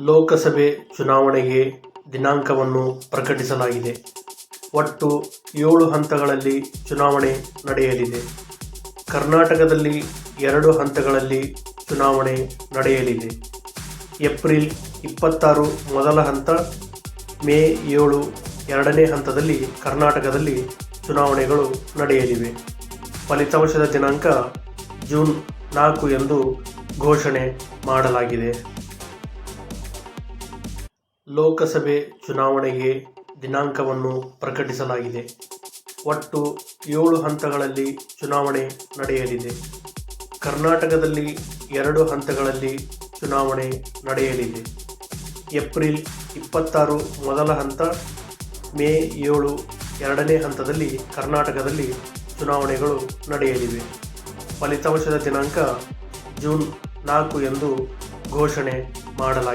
ಲೋಕಸಭೆ ಚುನಾವಣೆಗೆ ದಿನಾಂಕವನ್ನು ಪ್ರಕಟಿಸಲಾಗಿದೆ. ಒಟ್ಟು ಏಳು ಹಂತಗಳಲ್ಲಿ ಚುನಾವಣೆ ನಡೆಯಲಿದೆ. ಕರ್ನಾಟಕದಲ್ಲಿ ಎರಡು ಹಂತಗಳಲ್ಲಿ ಚುನಾವಣೆ ನಡೆಯಲಿದೆ. ಏಪ್ರಿಲ್ ಇಪ್ಪತ್ತಾರು ಮೊದಲ ಹಂತ, ಮೇ ಏಳು ಎರಡನೇ ಹಂತದಲ್ಲಿ ಕರ್ನಾಟಕದಲ್ಲಿ ಚುನಾವಣೆಗಳು ನಡೆಯಲಿವೆ. ಫಲಿತಾಂಶದ ದಿನಾಂಕ ಜೂನ್ ನಾಲ್ಕು ಎಂದು ಘೋಷಣೆ ಮಾಡಲಾಗಿದೆ. ಲೋಕಸಭೆ ಚುನಾವಣೆಗೆ ದಿನಾಂಕವನ್ನು ಪ್ರಕಟಿಸಲಾಗಿದೆ. ಒಟ್ಟು ಏಳು ಹಂತಗಳಲ್ಲಿ ಚುನಾವಣೆ ನಡೆಯಲಿದೆ. ಕರ್ನಾಟಕದಲ್ಲಿ ಎರಡು ಹಂತಗಳಲ್ಲಿ ಚುನಾವಣೆ ನಡೆಯಲಿದೆ. ಏಪ್ರಿಲ್ ಇಪ್ಪತ್ತಾರು ಮೊದಲ ಹಂತ, ಮೇ ಏಳು ಎರಡನೇ ಹಂತದಲ್ಲಿ ಕರ್ನಾಟಕದಲ್ಲಿ ಚುನಾವಣೆಗಳು ನಡೆಯಲಿವೆ. ಫಲಿತಾಂಶದ ದಿನಾಂಕ ಜೂನ್ ನಾಲ್ಕು ಎಂದು ಘೋಷಣೆ ಮಾಡಲಾಗಿದೆ.